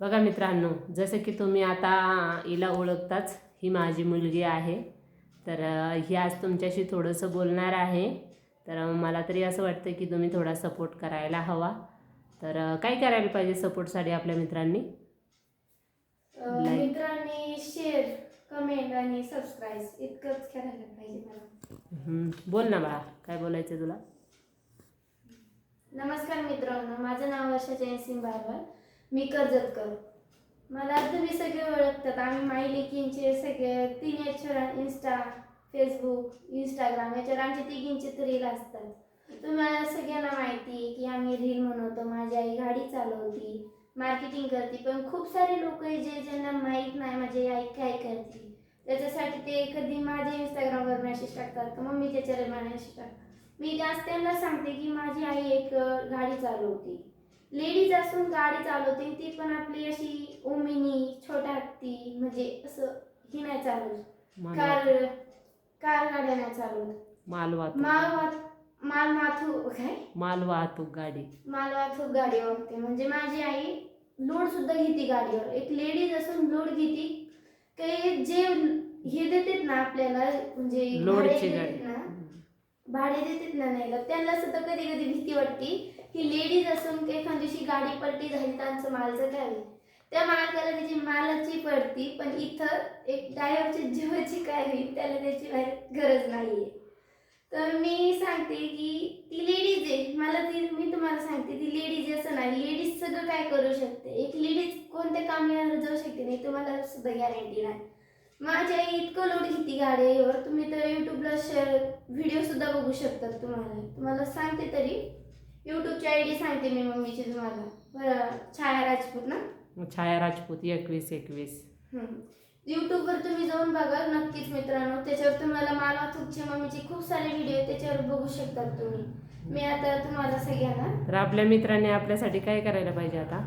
बघा मित्रांनो जसं की तुम्ही आता हिला ओळखताच ही माझी मुलगी आहे. तर ही आज तुमच्याशी थोडंसं बोलणार आहे. तर मला तरी असं वाटतं की तुम्ही थोडा सपोर्ट करायला हवा. तर काय करायला पाहिजे सपोर्टसाठी आपल्या मित्रांनी. मित्रांनी शेअर कमेंट आणि सबस्क्राईब इतकंच करायला पाहिजे मला. बोल ना बाळा काय बोलायचं तुला? नमस्कार मित्रांनो माझं नाव वर्षा जयसिंग बारवाल. मी कर्जतकर मला तुम्ही सगळे ओळखतात. आम्ही मायलेकींचे सगळे तीन याच्यावर इन्स्टा फेसबुक इंस्टाग्राम याच्यावर आमचे तिघींचे रील असतात. तुम्हाला सगळ्यांना माहिती आहे की आम्ही रील म्हणवतो माझी आई गाडी चालवती मार्केटिंग करते. पण खूप सारे लोक आहे जे ज्यांना माहीत नाही माझी आई काय करते. त्याच्यासाठी ते कधी माझ्या इंस्टाग्रामवर मेसेज टाकतात का मम्मी त्याच्यावर मेसेज टाकतात. मी जास्त त्यांना सांगते की माझी आई एक गाडी चालवते. लेडीज असून गाडी चालवते ती पण आपली अशी ओमिनी छोटा हत्ती म्हणजे असं ही नाही चालवत कार कार गाड्या नाही चालवत. माल वाहतूक माल वाहत माल माथू काय? माल वाहतूक गाडी. माल वाहतूक गाडी वाहते. म्हणजे माझी आई लोड सुद्धा घेते गाडीवर. एक लेडीज असून लोड घेते. काही जे हे देतात ना आपल्याला म्हणजे लोडची भाडे गाडी. देतात ना भाडे देतात ना न्यायला त्यांना सुद्धा कधी कधी भीती वाटते. ही लेडीज असून एखाद दिवशी गाडी पलटी झाली त्यांचं मालचं काय त्या मालकाला त्याची मालाची पडती पण इथं एक ड्रायव्हरची जीवाची काय होईल त्याला त्याची गरज गरज आहे तर मी सांगते की ती लेडीज आहे. मला ती मी तुम्हाला सांगते ती लेडीज असं नाही. लेडीज सगळं काय करू शकते? एक लेडीज कोणत्या कामावर जाऊ शकते नाही तुम्हाला सुद्धा गॅरंटी नाही. माझी आई इतकं लोड घेते गाडीवर तुम्ही तर यूट्यूबला शेअर व्हिडिओ सुद्धा बघू शकतात तुम्हाला. तुम्हाला सांगते तरी. यूट्यूबची आय डी सांगते मी मम्मीची तुम्हाला बरं छाया राजपूत ना? छाया राजपूत एकवीस एकवीस. यूट्यूबवर तुम्ही जाऊन बघा नक्कीच मित्रांनो. त्याच्यावर तुम्हाला मालवाहतूकचे मम्मीचे खूप सारे व्हिडिओ त्याच्यावर बघू शकतात तुम्ही. मी आता तुम्हाला सगळ्यांना तर आपल्या मित्रांनी आपल्यासाठी काय करायला पाहिजे आता?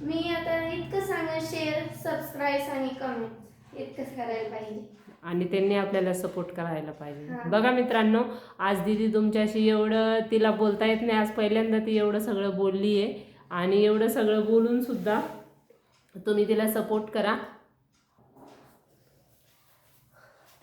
मी आता इतकं सांगा शेअर सबस्क्राईब आणि कमेंट इतकंच करायला पाहिजे. आणि त्यांनी आपल्याला सपोर्ट करायला पाहिजे. बघा मित्रांनो आज दिदी तुमच्याशी एवढं तिला बोलता येत नाही. आज पहिल्यांदा ती एवढं सगळं बोलली आहे आणि एवढं सगळं बोलून सुद्धा तुम्ही तिला सपोर्ट करा.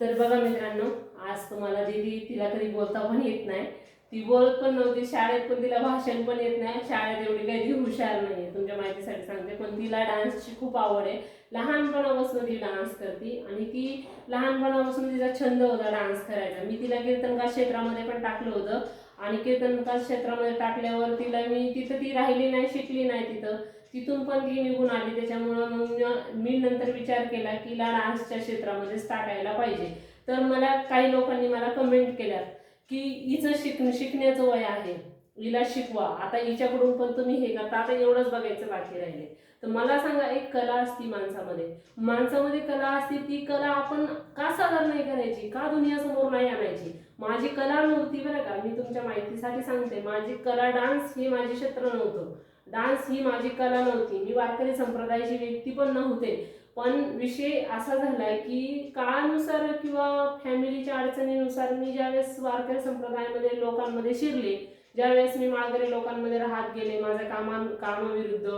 तर बघा मित्रांनो आज तुम्हाला दिदी तिला कधी बोलता पण येत नाही. ती बोलत पण नव्हती शाळेत पण तिला भाषण पण येत नाही. शाळेत एवढी काही ती हुशार नाही आहे तुमच्या माहितीसाठी सांगते पण तिला डान्सची खूप आवड आहे. लहानपणापासून ती डान्स करते आणि ती लहानपणापासून तिचा छंद होता डान्स करायचा. मी तिला कीर्तनकार क्षेत्रामध्ये पण टाकलं होतं आणि कीर्तनकार क्षेत्रामध्ये टाकल्यावर तिला मी तिथं ती राहिली नाही शिकली नाही तिथं. तिथून पण ती निघून आली. त्याच्यामुळं मग मी- नंतर विचार केला की तिला डान्सच्या क्षेत्रामध्येच टाकायला पाहिजे. तर मला काही लोकांनी मला कमेंट केल्यात की हिचं शिक शिकण्याचं वय आहे. हिला शिकवा. आता हिच्याकडून पण तुम्ही हे करता. आता एवढंच बघायचं बाकी राहिले तर मला सांगा एक कला असती माणसामध्ये. माणसामध्ये कला असते ती कला आपण का सादर नाही करायची? का दुनियासमोर नाही आणायची? माझी कला नव्हती बरं का. मी तुमच्या माहितीसाठी सांगते. माझी कला डान्स हे माझे क्षेत्र नव्हतं. डान्स ही माझी कला नव्हती. मी वारकरी संप्रदायाची व्यक्ती पण नव्हते. पण विषय असा झालाय की काळानुसार किंवा फॅमिलीच्या अडचणीनुसार मी ज्यावेळेस वारकरी संप्रदायामध्ये लोकांमध्ये शिरले ज्यावेळेस मी माघारी लोकांमध्ये राहत गेले माझ्या कामा कामाविरुद्ध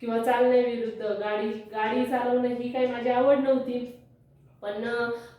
किंवा चालण्याविरुद्ध गाडी गाडी चालवणं ही काही माझी आवड नव्हती. पण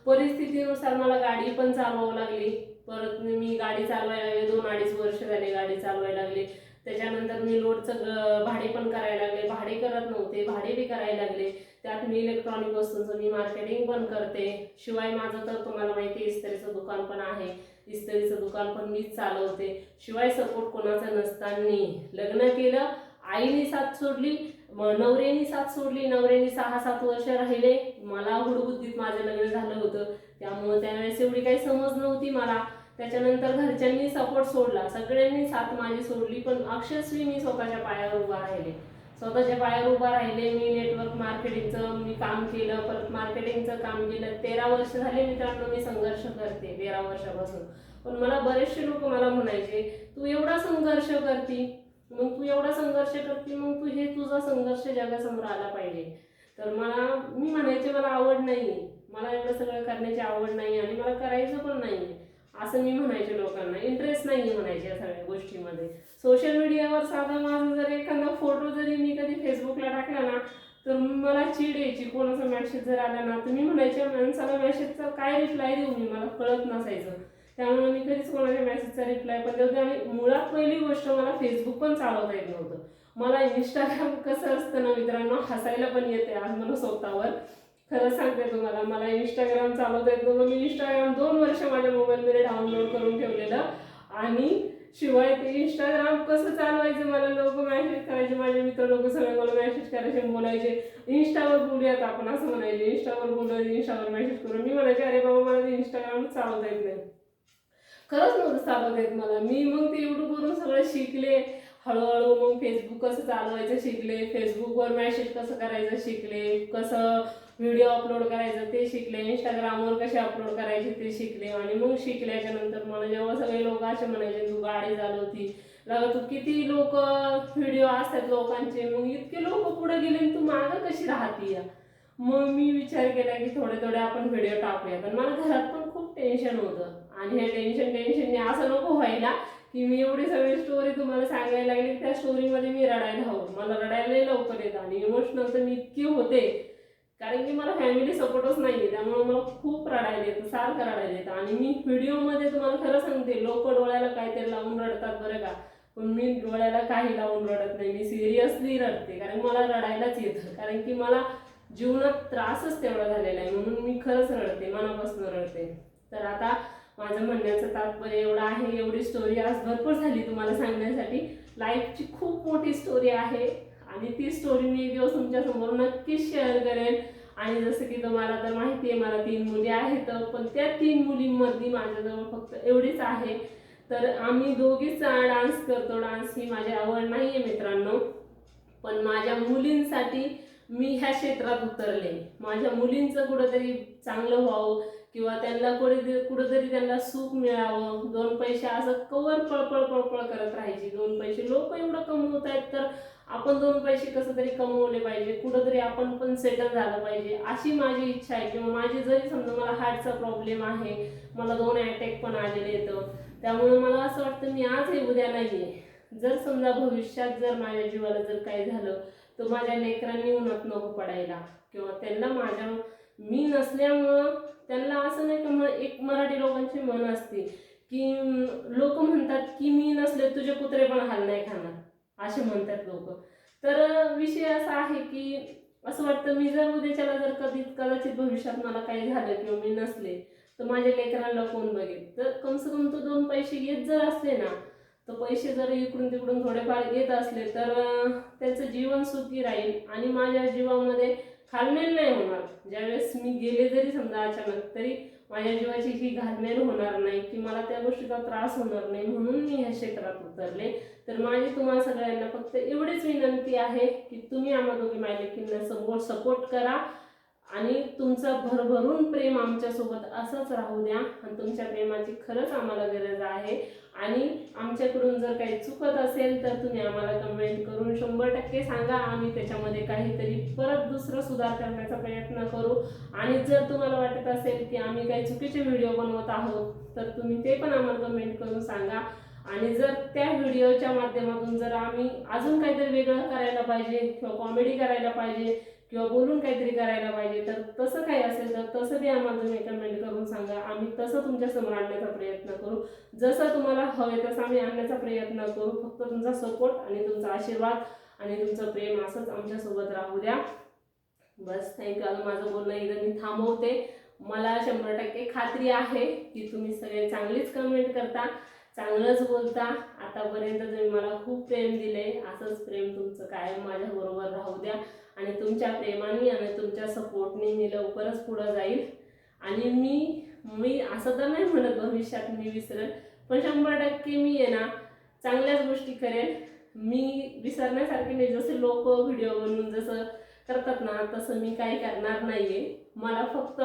परिस्थितीनुसार मला गाडी पण चालवावं लागली. परत मी गाडी चालवायला लागले दोन अडीच वर्ष झाले गाडी चालवायला लागले. त्याच्यानंतर मी लोडचं भाडे पण करायला लागले. भाडे करत नव्हते भाडे बी करायला लागले. त्यात मी इलेक्ट्रॉनिक वस्तूंचं मी मार्केटिंग पण करते. शिवाय माझं तर तुम्हाला माहिती आहे इस्त्रीचं दुकान पण आहे. इस्तरीचं दुकान पण मीच चालवते. शिवाय सपोर्ट कोणाचा नसताना. लग्न केलं आईने साथ सोडली मग नवऱ्यानी साथ सोडली नवऱ्यानी सहा सात वर्ष राहिले. मला हुडबुद्धीत माझं लग्न झालं होतं. त्यामुळे त्यावेळेस एवढी काही समज नव्हती मला. त्याच्यानंतर घरच्यांनी सपोर्ट सोडला. सगळ्यांनी साथ माझी सोडली पण अक्षरस्वी मी स्वतःच्या पायावर उभा राहिले. स्वतःच्या पायावर उभा राहिले. मी नेटवर्क मार्केटिंगचं मी काम केलं परत मार्केटिंगचं काम केलं. तेरा वर्ष झाले मित्रांनो मी संघर्ष करते तेरा वर्षापासून. पण मला बरेचसे लोक मला म्हणायचे तू एवढा संघर्ष करती मग तू एवढा संघर्ष करते मग तू हे तुझा संघर्ष जगासमोर आला पाहिजे. तर मला मी म्हणायचे मला आवड नाही मला एवढं सगळं करण्याची आवड नाही आणि मला करायचं पण नाही. असं मी म्हणायचे लोकांना. इंटरेस्ट नाही म्हणायचे या सगळ्या गोष्टीमध्ये. सोशल मीडियावर साधा माझा जर एखादा फोटो जरी मी कधी फेसबुकला टाकला ना तर मला चिड यायची. कोणाचा मॅसेज जर आला ना तर मी म्हणायचे माणसाला मॅसेजचा काय रिप्लाय देऊ मी? मला कळत नसायचं. त्यामुळे मी कधीच कोणाच्या मेसेजचा रिप्लाय पण देऊ आणि मुळात पहिली गोष्ट मला फेसबुक पण चालवता येत नव्हतं. मला इंस्टाग्राम कसं असतं ना मित्रांनो हसायला पण येते आज मला स्वतःवर. खरं सांगते तुम्हाला मला इंस्टाग्राम चालवता येत नव्हतं. मी इंस्टाग्राम दोन वर्ष माझ्या मोबाईलमध्ये डाउनलोड करून ठेवलेलं. आणि शिवाय ते इंस्टाग्राम कसं चालवायचं मला लोक मेसेज करायचे माझे मित्र लोक सगळे मला मॅसेज करायचे बोलायचे. इंस्टावर बोलूयात आपण असं म्हणायचे इंस्टावर बोलूयात इंस्टावर मेसेज करून. मी म्हणायचे अरे बाबा मला ते इंस्टाग्राम चालवता येत नाही. खरंच नव्हतं चालवता येत मला. मी मग ते युट्यूबवरून सगळं शिकले. हळूहळू मग फेसबुक कसं चालवायचं शिकले. फेसबुकवर मॅसेज कसं करायचं शिकले. कसं व्हिडिओ अपलोड करायचं ते शिकले. इंस्टाग्रामवर कसे अपलोड करायचे ते शिकले. आणि मग शिकल्याच्या नंतर मला जेव्हा सगळे लोक असे म्हणायचे तू गाडी चालवती. लगा तू किती लोक व्हिडिओ असतात लोकांचे. मग इतके लोक पुढे गेले तू मागं कशी राहतीय मग मी विचार केला की थोडे थोडे आपण व्हिडिओ टाकूया पण मला घरात पण खूप टेन्शन होतं. आणि हे टेन्शन टेन्शनने असं नको व्हायला की मी एवढी सगळी स्टोरी तुम्हाला सांगायला लागली त्या स्टोरीमध्ये मी रडायला हवं. मला रडायला लवकर येतं आणि इमोशनल तर मी इतकी होते. कारण की मला फॅमिली सपोर्टच नाही आहे त्यामुळे मला खूप रडायला येतं सारखं रडायला येतं. आणि मी व्हिडिओमध्ये तुम्हाला खरं सांगते लोक डोळ्याला काहीतरी लावून रडतात बरं का. पण मी डोळ्याला काही लावून रडत नाही मी सिरियसली रडते. कारण मला रडायलाच येतं. कारण की मला जीवनात त्रासच तेवढा झालेला आहे. म्हणून मी खरंच रडते मनापासून रडते. तर आता माझं म्हणण्याचं तात्पर्य एवढं आहे एवढी स्टोरी आज भरपूर झाली तुम्हाला सांगण्यासाठी. लाईफची खूप मोठी स्टोरी आहे आणि ती स्टोरी मी एक दिवस तुमच्यासमोर नक्कीच शेअर करेन. आणि जसं की तुम्हाला तर माहिती आहे मला तीन मुली आहेत पण त्या तीन मुलींमधली माझ्याजवळ फक्त एवढीच आहे. तर आम्ही दोघीच डान्स करतो डान्स ही माझी आवड नाही आहे मित्रांनो. पण माझ्या मुलींसाठी मी ह्या क्षेत्रात उतरले. माझ्या मुलींचं कुठंतरी चांगलं व्हावं किंवा त्यांना कुठे कुठंतरी त्यांना सुख मिळावं दोन पैसे असं कवर पळपळ पळपळ करत राहायची. दोन पैसे लोक एवढं कमवत आहेत तर आपण दोन पैसे कसं तरी कमवले पाहिजे कुठंतरी आपण पण सेटल झालं पाहिजे. अशी माझी इच्छा आहे. किंवा माझी जरी समजा मला हार्टचा प्रॉब्लेम आहे मला दोन अटॅक पण आलेले येतं त्यामुळे मला असं वाटतं मी आज हे उद्या नाही आहे जर समजा भविष्यात जर माझ्या जीवाला जर काही झालं तर माझ्या लेकरांनी उन्हात नको पडायला. किंवा त्यांना माझ्या मी नसल्यामुळं त्यांना असं नाही का म एक मराठी लोकांची मन असते की लोक म्हणतात की मी नसले तुझे कुत्रे पण हाल नाही खाणार. असे म्हणतात लोक. तर विषय असा आहे की असं वाटतं मी जर उद्याच्याला जर कधी कदाचित भविष्यात मला काही झालं किंवा मी नसले तर माझ्या लेकरांना कोण बघेल? तर कमसे कम तो दोन पैसे येत जर असले ना तर पैसे जर इकडून तिकडून थोडेफार येत असले तर त्याचं जीवन सुखी राहील आणि माझ्या जीवामध्ये घालमेल नाही होणार. ज्यावेळेस मी गेले जरी समजा अचानक तरी माझ्या जीवाची ही घालमेल होणार नाही की मला त्या गोष्टीचा त्रास होणार नाही म्हणून मी ह्या क्षेत्रात उतरले. तर माझी तुम्हाला सगळ्यांना फक्त एवढीच विनंती आहे की तुम्ही आम्हा दोघी मायलेकींना सपोर्ट सपोर्ट करा आणि तुमचं भरभरून प्रेम आमच्यासोबत असंच राहू द्या. आणि तुमच्या प्रेमाची खरंच आम्हाला गरज आहे. आणि आमच्याकडून जर काही चुकत असेल तर तुम्ही आम्हाला कमेंट करून शंभर टक्के सांगा. आम्ही त्याच्यामध्ये काहीतरी परत दुसरं सुधार करण्याचा प्रयत्न करू. आणि जर तुम्हाला वाटत असेल की आम्ही काही चुकीचे व्हिडिओ बनवत आहोत तर तुम्ही ते पण आम्हाला कमेंट करून सांगा. आणि जर त्या व्हिडिओच्या माध्यमातून जर आम्ही अजून काहीतरी वेगळं करायला पाहिजे किंवा कॉमेडी करायला पाहिजे किंवा बोलून काहीतरी करायला पाहिजे तर तसं काही असेल तर तसं ते आम्हाला तुम्ही कमेंट करून सांगा. आम्ही तसं तुमच्यासमोर आणण्याचा प्रयत्न करू. जसं तुम्हाला हवे तसं आम्ही आणण्याचा प्रयत्न करू. फक्त तुमचा सपोर्ट आणि तुमचा आशीर्वाद आणि तुमचं प्रेम असंच आमच्यासोबत राहू द्या. बस थँक्यू आता माझं बोलणं इथं मी थांबवते. मला शंभर टक्के खात्री आहे की तुम्ही सगळे चांगलीच कमेंट करता चांगलंच बोलता. आतापर्यंत तुम्ही मला खूप प्रेम दिले. असंच प्रेम तुमचं कायम माझ्याबरोबर राहू द्या. आणि तुमच्या प्रेमाने आणि तुमच्या सपोर्टने मी लवकरच पुढं जाईल. आणि मी मी असं तर नाही म्हणत भविष्यात मी विसरेल पण शंभर टक्के मी आहे ना चांगल्याच गोष्टी करेन मी विसरण्यासारखे नाही जसे लोक व्हिडिओ बनवून जसं करतात ना तसं मी काही करणार नाही आहे मला फक्त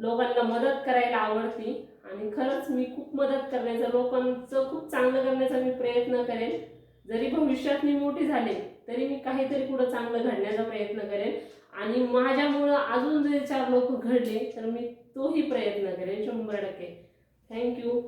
लोकांना मदत करायला आवडते आणि खरंच मी खूप मदत करण्याचा लोकांचं खूप चांगलं करण्याचा मी प्रयत्न करेन. जरी भविष्यात मी मोठी झाले तरी मी काहीतरी पुढं चांगलं घडण्याचा प्रयत्न करेन. आणि माझ्यामुळं अजून जरी चार लोक घडले तर मी तोही प्रयत्न करेन शंभर टक्के. थँक्यू